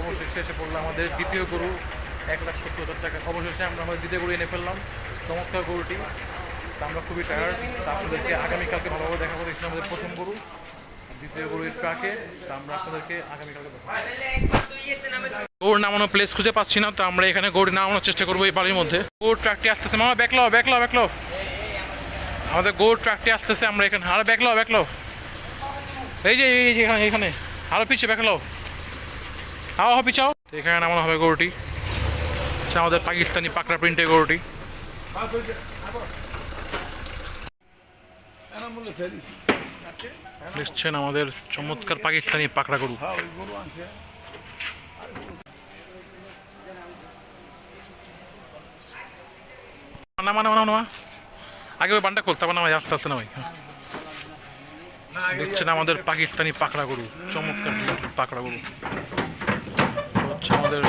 অবশেষে এসে পড়ল আমাদের দ্বিতীয় গরু, এক লাখ সত্তর হাজার টাকা। অবশেষে আমরা আমাদের দ্বিতীয় গরু এনে ফেললাম, চমৎকার গরুটি। আমরা খুবই টায়ার্ড আপনাদেরকে আগামীকালকে ভালোভাবে দেখাবো, দেখছি আমাদের প্রথম গরু। দ্বিতীয় গরুর ট্রাকে আমরা আপনাদেরকে আগামীকালকে গরুর নামানো প্লেস খুঁজে পাচ্ছি না, তো আমরা এখানে গরু নামানোর চেষ্টা করব এই বাড়ির মধ্যে। গরুর ট্রাকটি আসতেছে। মামা ব্যাকলো ব্যাকলো ব্যাকলো আমাদের গরুর ট্রাকটি আসতেছে আমরা এখানে। আরও ব্যাকলো ব্যাকলো এই যে এই যে, এখানে এখানে। আরও পিছিয়ে ব্যাকলো হাওয়া হবে পিছাও। এখানে নামানো হবে গরুটি। আমাদের পাকিস্তানি পাকড়া প্রিন্টের গরুটি। দেখছেন আমাদের চমৎকার পাকিস্তানি পাকড়া গরু। হ্যাঁ আগে ওই বানটা খুলতে নামাই আস্তে আস্তে নামাই দেখছেন আমাদের পাকিস্তানি পাকড়া গরু চমৎকার পাকড়া গরু। হচ্ছে আমাদের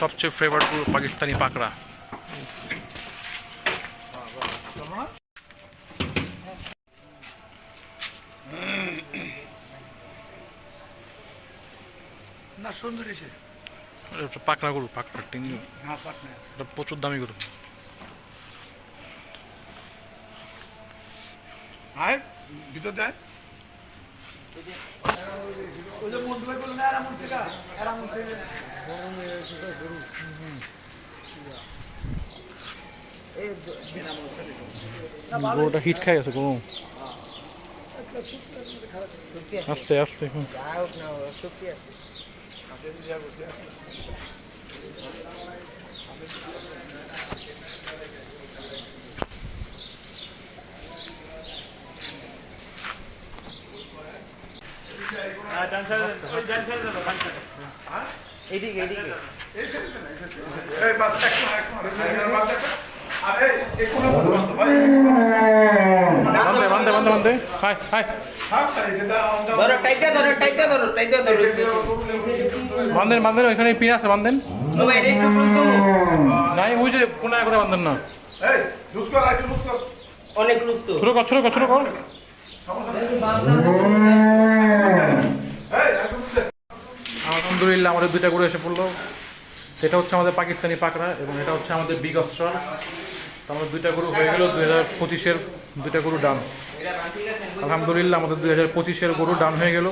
সবচেয়ে ফেভারিট গরু পাকিস্তানি পাকড়া। সুন্দরী সে। এটা গরু পাকড়া টিং হ্যাঁ এটা প্রচুর দামি গরু। আয় ভিতর যায় গরুটা হিট খাই আছে গরু। আস্তে আস্তে হুম। এই বাস এক এক আরে এই বন্ধ ভাই হাই হাই ধরো ধরো ধরো বান্ধেন বান্ধেন ওইখানে পিন আছে বান্ধেন। করো নাই ওই যে কোনায় করে বান্ধেন না। লুজ কর কর। তো। ছোট কর ছোট কর ছোট কর। আলহামদুলিল্লাহ আমাদের দুইটা গরু এসে পড়ল। এটা হচ্ছে আমাদের পাকিস্তানি পাকড়া এবং এটা হচ্ছে আমাদের বিগ অস্ট্রাল আমাদের দুইটা গরু হয়ে গেল দুই হাজার পঁচিশের দুইটা গরু ডান। আলহামদুলিল্লাহ আমাদের দুই হাজার পঁচিশের গরু ডান হয়ে গেল।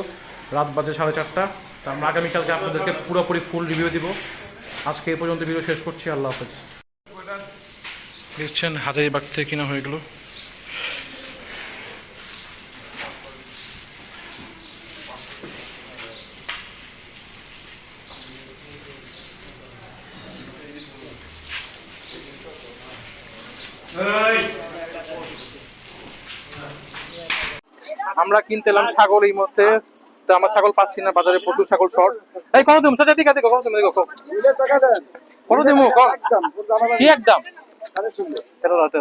রাত বাজে সাড়ে চারটা। তো আমরা আগামীকালকে আপনাদেরকে পুরোপুরি ফুল রিভিউ দিব। আজকে এই পর্যন্ত ভিডিও শেষ করছি। আল্লাহ হাফেজ। দেখছেন হাজারিবাগ থেকে কিনা হয়ে গেল। আমরা কিনতে এলাম ছাগল এই মুহূর্তে। তো আমরা ছাগল পাচ্ছি না বাজারে প্রচুর ছাগল শর্ট। এই কত দিম? চাচা ঠিক আছে কত দিম দেখো? কত দিম? কি একদম? তেরো হাজার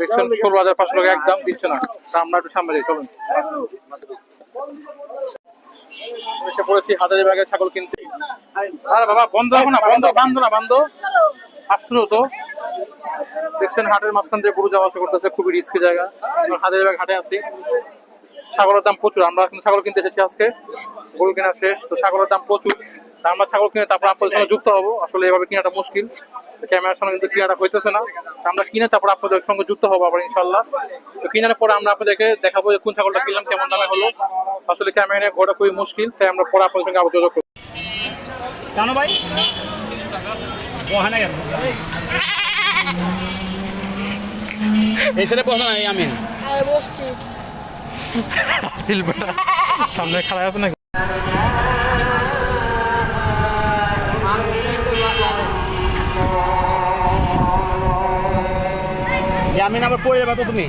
দেখছেন ষোলো হাজার পাঁচশো টাকা একদম দিচ্ছে না। আমরা একটু সামনে যাই চলুন। এসে পড়েছি হাজারি ব্যাগে ছাগল কিনতে। আরে বাবা বন্ধ রাখো না বন্ধ বান্ধ না বান্ধ। আসছিল তো দেখছেন হাটের মাঝখান দিয়ে গরু যাওয়া আসা করতেছে খুবই রিস্কি জায়গা। হাজারি ব্যাগ হাটে আছি। ছাগলের দাম প্রচুর আমরা এখন ছাগল কিনতে এসেছি আজকে। গরু কেনা শেষ তো ছাগলের দাম প্রচুর। আমরা ছাগল কিনে তারপর আপনাদের সঙ্গে যুক্ত হব। আসলে এভাবে কেনাটা মুশকিল। ক্যামেরার সঙ্গে কিন্তু কেনাটা হইতেছে না। তা আমরা কিনে তারপর আপনাদের সঙ্গে যুক্ত হব আবার ইনশাল্লাহ তো কিনার পরে আমরা আপনাদেরকে দেখাবো যে কোন ছাগলটা কিনলাম কেমন দামে হলো। আসলে ক্যামেরা নিয়ে ঘোরা খুবই মুশকিল তাই আমরা পরে আপনাদের সঙ্গে আবার যোগাযোগ করব। জানো ভাই? ওখানে গেল এই ছেলে বসে নাই আমি বসছি। সামনে খেলা আছে নাকি? আমি আবার পড়ে যাবে তো তুমি।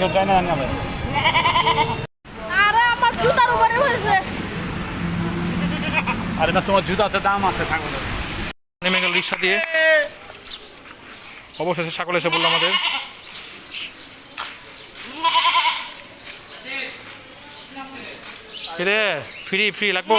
কেউ টাইনে আরে আমার জুতার উপরে হয়েছে। আরে না তোমার জুতাতে দাম আছে থাকবে নেমে গেল রিক্সা দিয়ে। অবশেষে সকলে এসে বলল আমাদের। কিরে ফ্রি ফ্রি লাগবো?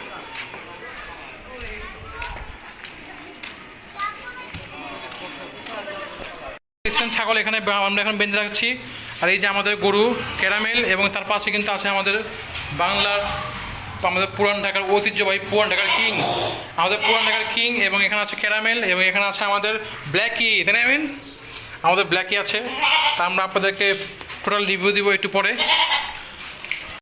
দেখছেন ছাগল এখানে আমরা এখন বেঁধে রাখছি। আর এই যে আমাদের গরু, ক্যারামেল, এবং তার পাশে কিন্তু আছে আমাদের বাংলার, আমাদের পুরান ঢাকার ঐতিহ্যবাহী পুরান ঢাকার কিং। আমাদের পুরান ঢাকার কিং, এবং এখানে আছে ক্যারামেল, এবং এখানে আছে আমাদের ব্ল্যাকি, তাই না আমাদের ব্ল্যাকি আছে। তা আমরা আপনাদেরকে টোটাল রিভিউ দিব একটু পরে।